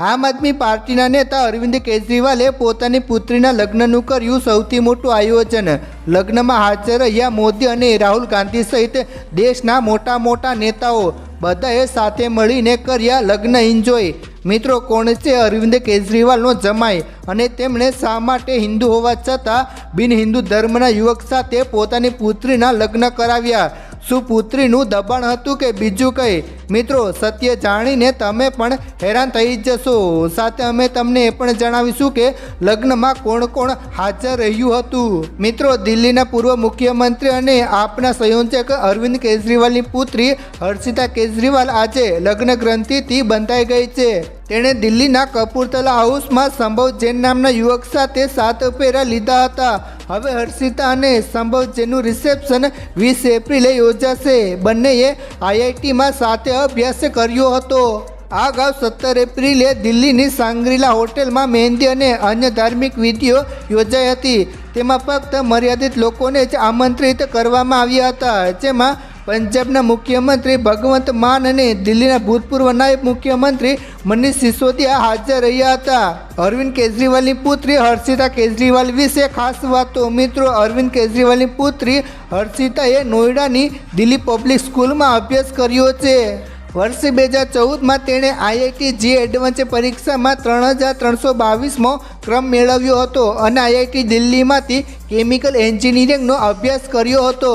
આમ આદમી પાર્ટીના નેતા અરવિંદ કેજરીવાલે પોતાની પુત્રીના લગ્નનું કર્યું સૌથી મોટું આયોજન. લગ્નમાં હાજર રહ્યા મોદી અને રાહુલ ગાંધી સહિત દેશના મોટા મોટા નેતાઓ બધાએ સાથે મળીને કર્યા લગ્ન એન્જોય મિત્રો, કોણ છે અરવિંદ કેજરીવાલનો જમાઈ અને તેમણે શા માટે હિન્દુ હોવા છતાં બિન હિન્દુ ધર્મના યુવક સાથે પોતાની પુત્રીના લગ્ન કરાવ્યા? શું પુત્રીનું દબાણ હતું કે બીજું કંઈ? મિત્રો, સત્ય જાણીને તમે પણ હેરાન થઈ જશો. સાથે અમે તમને એ પણ જણાવીશું કે લગ્નમાં કોણ કોણ હાજર રહ્યું હતું. મિત્રો, દિલ્હીના પૂર્વ મુખ્યમંત્રી અને આપના સંયોજક અરવિંદ કેજરીવાલની પુત્રી હર્ષિતા કેજરીવાલ આજે લગ્ન ગ્રંથિથી બંધાઈ ગઈ છે. તેણે દિલ્હીના કપૂરતલા હાઉસમાં સંભવ જૈન નામના યુવક સાથે સાત ફેરા લીધા હતા. હવે હર્ષિતા અને સંભવ જૈનનું રિસેપ્શન વીસ એપ્રિલે યોજાશે. બંનેએ આઈઆઈટીમાં સાથે અભ્યાસ કર્યો હતો. આ અગાઉ સત્તર એપ્રિલે દિલ્હીની સાંગ્રીલા હોટેલમાં મહેંદી અને અન્ય ધાર્મિક વિધિઓ યોજાઈ હતી. તેમાં ફક્ત મર્યાદિત લોકોને જ આમંત્રિત કરવામાં આવ્યા હતા, જેમાં પંજાબના મુખ્યમંત્રી ભગવંત માન અને દિલ્હીના ભૂતપૂર્વ નાયબ મુખ્યમંત્રી મનીષ સિસોદિયા હાજર રહ્યા હતા. અરવિંદ કેજરીવાલની પુત્રી હર્ષિતા કેજરીવાલ વિશે ખાસ વાતો મિત્રો અરવિંદ કેજરીવાલની પુત્રી હર્ષિતાએ નોઈડાની દિલ્હી પબ્લિક સ્કૂલમાં અભ્યાસ કર્યો છે. વર્ષ બે હજાર ચૌદમાં તેણે આઈઆઈટી જી એડવાન્સ પરીક્ષામાં ત્રણ હજાર ત્રણસો બાવીસમો ક્રમ મેળવ્યો હતો અને આઈઆઈટી દિલ્હીમાંથી કેમિકલ એન્જિનિયરિંગનો અભ્યાસ કર્યો હતો.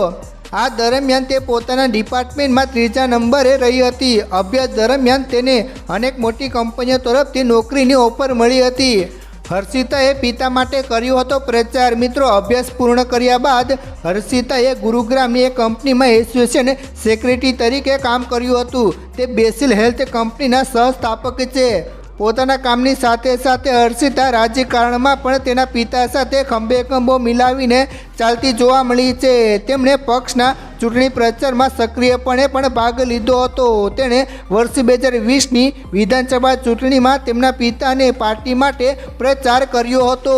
આ દરમિયાન તે પોતાના ડિપાર્ટમેન્ટમાં ત્રીજા નંબરે રહી હતી. અભ્યાસ દરમિયાન તેને અનેક મોટી કંપનીઓ તરફથી નોકરીની ઓફર મળી હતી. હર્ષિતાએ પિતા માટે કર્યો હતો પ્રચાર. મિત્રો, અભ્યાસ પૂર્ણ કર્યા બાદ હર્ષિતાએ ગુરુગ્રામની એક કંપનીમાં એસોસિએશન સેક્રેટરી તરીકે કામ કર્યું હતું. તે બેસિલ હેલ્થ કંપનીના સહસ્થાપક છે. પોતાના કામની સાથે સાથે હર્ષિતા રાજકારણમાં પણ તેના પિતા સાથે ખંભે ખંભો મિલાવીને ચાલતી જોવા મળી છે. તેમણે પક્ષના ચૂંટણી પ્રચારમાં સક્રિયપણે પણ ભાગ લીધો હતો. તેણે વર્ષ બે હજાર વીસની વિધાનસભા ચૂંટણીમાં તેમના પિતાને પાર્ટી માટે પ્રચાર કર્યો હતો.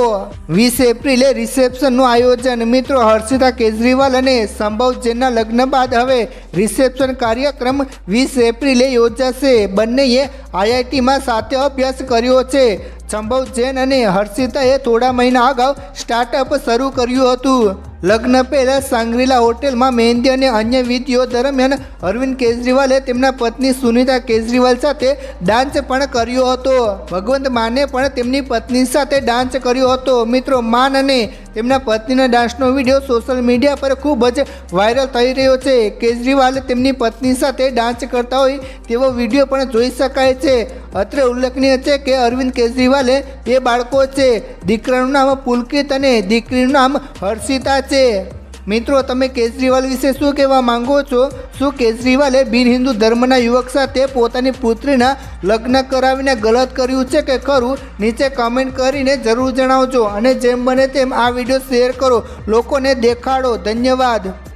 વીસ એપ્રિલે રિસેપ્શનનું આયોજન. મિત્રો, હર્ષિતા કેજરીવાલ અને સંભવ જૈનના લગ્ન બાદ હવે રિસેપ્શન કાર્યક્રમ વીસ એપ્રિલે યોજાશે. બંનેએ આઈઆઈટીમાં સાથે અભ્યાસ કર્યો છે. સંભવ જૈન અને હર્ષિતાએ થોડા મહિના અગાઉ સ્ટાર્ટઅપ શરૂ કર્યું હતું. લગ્ન પહેલાં સાંગ્રીલા હોટેલમાં મહેંદી અને અન્ય વિધિઓ દરમિયાન અરવિંદ કેજરીવાલે તેમના પત્ની સુનિતા કેજરીવાલ સાથે ડાન્સ પણ કર્યો હતો. ભગવંત માને પણ તેમની પત્ની સાથે ડાન્સ કર્યો હતો. મિત્રો, માન અને તેમના પત્નીના ડાન્સનો વીડિયો સોશિયલ મીડિયા પર ખૂબ જ વાયરલ થઈ રહ્યો છે. કેજરીવાલ તેમની પત્ની સાથે ડાન્સ કરતા હોય તેવો વીડિયો પણ જોઈ શકાય છે. અત્રે ઉલ્લેખનીય છે કે અરવિંદ કેજરીવાલે બે બાળકો છે. દીકરાનું નામ પુલકિત અને દીકરીનું નામ હર્ષિતા છે. મિત્રો, તમે કેજરીવાલ વિશે શું કહેવા માંગો છો? શું કેજરીવાલે બિન હિન્દુ ધર્મના યુવક સાથે પોતાની પુત્રીના લગ્ન કરાવીને ગલત કર્યું છે કે ખરું? નીચે કમેન્ટ કરીને જરૂર જણાવજો. અને જેમ બને તેમ આ વીડિયો શેર કરો. લોકોને દેખાડો. ધન્યવાદ.